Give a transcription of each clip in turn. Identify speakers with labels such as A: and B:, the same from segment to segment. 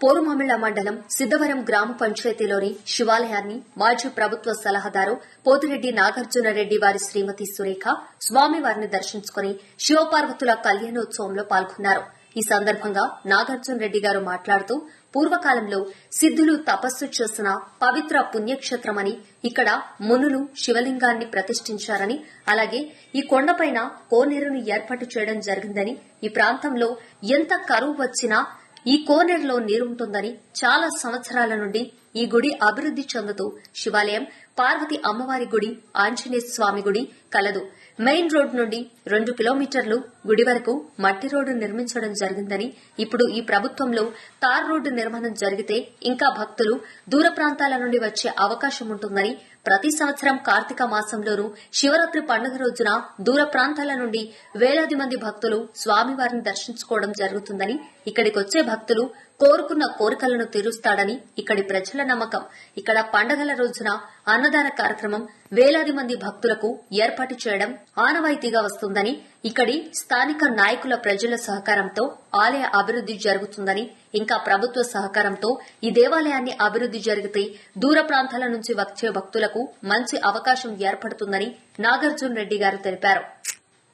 A: పోరుమామిళ్ళ మండలం సిద్దవరం గ్రామ పంచాయతీలోని శివాలయాన్ని మాజీ ప్రభుత్వ సలహాదారు పోతిరెడ్డి నాగార్జునరెడ్డి వారి శ్రీమతి సురేఖ స్వామివారిని దర్శించుకుని శివపార్వతుల కళ్యాణోత్సవంలో పాల్గొన్నారు. ఈ సందర్భంగా నాగార్జున రెడ్డి గారు మాట్లాడుతూ పూర్వకాలంలో సిద్ధులు తపస్సు చేసిన పవిత్ర పుణ్యక్షేత్రమని ఇక్కడ మునులు శివలింగాన్ని ప్రతిష్ఠించారని అలాగే ఈ కొండపైన కోనేరును ఏర్పాటు చేయడం జరిగిందని ఈ ప్రాంతంలో ఎంత కరువు వచ్చినా ఈ కోనేరులో నీరుంటుందని చాలా సంవత్సరాల నుండి ఈ గుడి అభివృద్ది చెందుతూ శివాలయం పార్వతి అమ్మవారి గుడి ఆంజనేయ స్వామి గుడి కలదు. మెయిన్ రోడ్ నుండి రెండు కిలోమీటర్లు గుడి వరకు మట్టి రోడ్డు నిర్మించడం జరిగిందని ఇప్పుడు ఈ ప్రభుత్వంలో తార్ రోడ్డు నిర్మాణం జరిగితే ఇంకా భక్తులు దూర ప్రాంతాల నుండి వచ్చే అవకాశం ఉంటుందని ప్రతి సంవత్సరం కార్తీక మాసంలోనూ శివరాత్రి పండుగ రోజున దూర ప్రాంతాల నుండి వేలాది మంది భక్తులు స్వామివారిని దర్శించుకోవడం జరుగుతుందని ఇక్కడికొచ్చే భక్తులు కోరుకున్న కోరికలను తీరుస్తాడని ఇక్కడి ప్రజల నమ్మకం. ఇక్కడ పండగల రోజున అన్నదాన కార్యక్రమం వేలాది మంది భక్తులకు ఏర్పాటు చేయడం ఆనవాయితీగా వస్తుందని ఇక్కడి స్థానిక నాయకుల ప్రజల సహకారంతో ఆలయ అభివృద్ది జరుగుతుందని ఇంకా ప్రభుత్వ సహకారంతో ఈ దేవాలయాన్ని అభివృద్ది జరిగితే దూర ప్రాంతాల నుంచి వచ్చే భక్తులకు మంచి అవకాశం ఏర్పడుతుందని నాగార్జున రెడ్డి గారు తెలిపారు.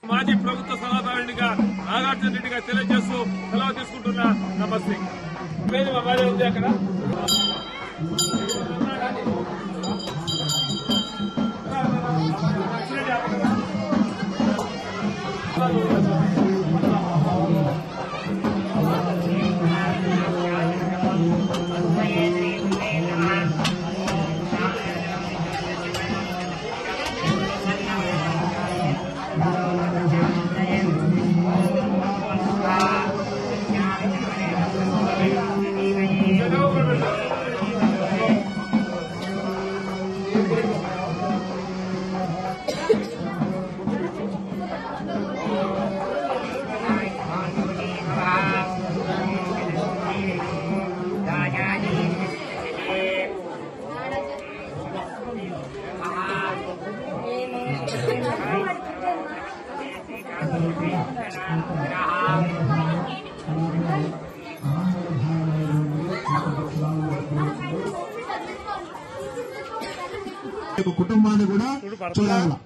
B: మాజీ ప్రభుత్వ సలహాదారునిగా నాగార్జున రెడ్డిగా తెలియజేస్తూ సెలవు తీసుకుంటున్నా నమస్తే. అక్కడ.
C: కుటుంబాన్ని కూడా చూడాలి.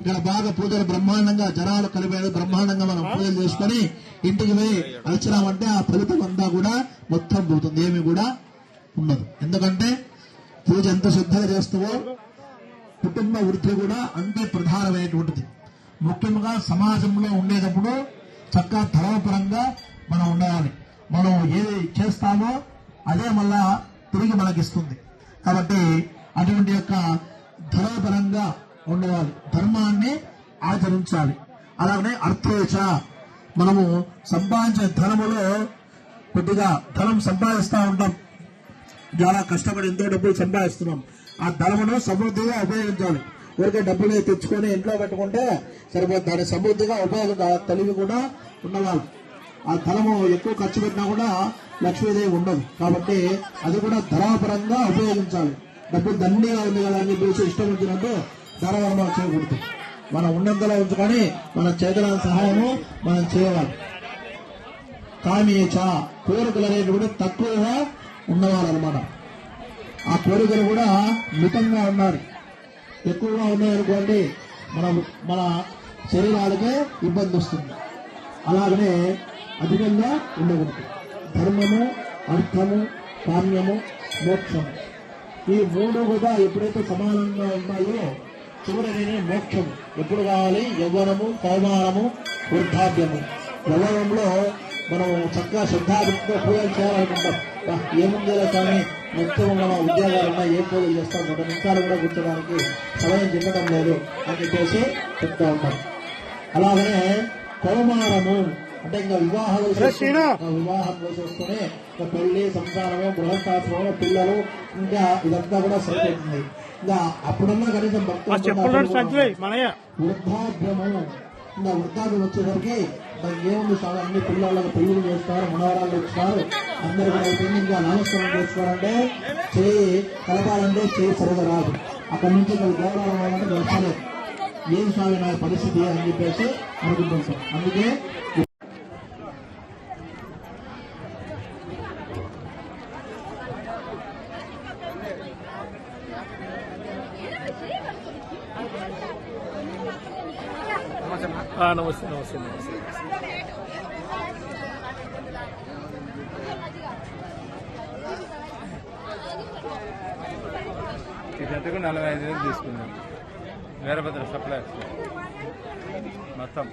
C: ఇక్కడ బాగా పూజలు బ్రహ్మాండంగా జనాలు కలిపేది బ్రహ్మాండంగా మనం పూజలు చేసుకొని ఇంటికి పోయి వచ్చినామంటే ఆ ఫలితం అంతా కూడా మొత్తం పోతుంది. ఏమి కూడా ఉండదు. ఎందుకంటే పూజ ఎంత శ్రద్ధగా చేస్తావో కుటుంబ వృద్ధి కూడా అంతే ప్రధానమైనటువంటిది. ముఖ్యంగా సమాజంలో ఉండేటప్పుడు చక్కగా ధర్మపరంగా మనం ఉండాలి. మనం ఏది చేస్తామో అదే మళ్ళా తిరిగి మనకిస్తుంది. కాబట్టి అటువంటి యొక్క ధర్మపరంగా ఉండవాలి ధర్మాన్ని ఆచరించాలి. అలాగనే అర్థేచ. మనము సంపాదించే ధనములో కొద్దిగా ధనం సంపాదిస్తూ ఉంటాం. చాలా కష్టపడి ఎంతో డబ్బులు సంపాదిస్తున్నాం. ఆ ధనమును సమృద్ధిగా ఉపయోగించాలి. ఊరికే డబ్బులు తెచ్చుకొని ఇంట్లో పెట్టుకుంటే సరిపోతుంది దాని సమృద్ధిగా ఉపయోగం తెలివి కూడా ఉండవాలి ఆ ధనము ఎక్కువ ఖర్చు పెట్టినా కూడా లక్ష్మీదేవి ఉండదు. కాబట్టి అది కూడా ధనాపరంగా ఉపయోగించాలి. డబ్బు దండిగా ఉంది కదా అని చెప్పేసి ఇష్టం వచ్చినట్టు ధనవర్మ చేయకూడదు. మనం ఉన్నంతలో ఉంచుకొని మన చేతుల సహాయము మనం చేయాలి. కామేచ కోరికలు అనేవి కూడా తక్కువగా ఉన్నవాళ్ళు అనమాట ఆ కోరికలు కూడా మితంగా ఉన్నారు. ఎక్కువగా ఉన్నాయనుకోండి మన మన శరీరాలకే ఇబ్బంది వస్తుంది. అలాగనే అధికంగా ఉండకూడదు. ధర్మము అర్థము కామ్యము మోక్షము. ఈ మూడు కూడా ఎప్పుడైతే సమానంగా ఉన్నాయో చివరినే మోక్షం ఎప్పుడు కావాలి? యవ్వనము కౌమారము వృద్ధాప్యము. యవ్వనంలో మనం చక్కగా శ్రద్ధాభితో పూజలు చేయాలనుకుంటాం. ఏముందో కానీ మొత్తం ఉన్న ఉద్యోగాలు ఉన్నా ఏ పూజలు చేస్తాం? మన నిమిషాలు కూడా కూర్చోడానికి సమయం చిక్కడం లేదు అని చెప్పేసి చెప్తా ఉంటాం అలాగనే కౌమారము అంటే ఇంకా వివాహం చేసేసుకుని ఇంకా పెళ్ళి సంసారము గృహస్థాశ్రమము పిల్లలు ఇంకా ఇదంతా కూడా సరిపోతుంది ఇంకా అప్పుడున్నా కనీసం వృద్ధాభ్యము ఇంకా వృద్ధాభ్యం వచ్చేసరికి ఏముంది చాలా అన్ని పిల్లలకు పెళ్ళిళ్ళు చేస్తారు మనవరాళ్ళు ఇస్తారు అందరూ కూడా అయిపోయింది. ఇంకా నామస్మరణ చేసుకోవాలంటే చేయి కలపాలంటే చేయి సరిగా రాదు. అక్కడి నుంచి ఇంకా గౌరవం అవ్వాలంటే ఏం స్వామి నా పరిస్థితి అని చెప్పేసి అనుకుంటుంటాం అందుకే
B: నమస్తే నమస్తే నమస్తే.
D: జతకు నలభై ఐదు వేలు తీసుకున్నాం. వీరభద్ర సప్లై మొత్తం.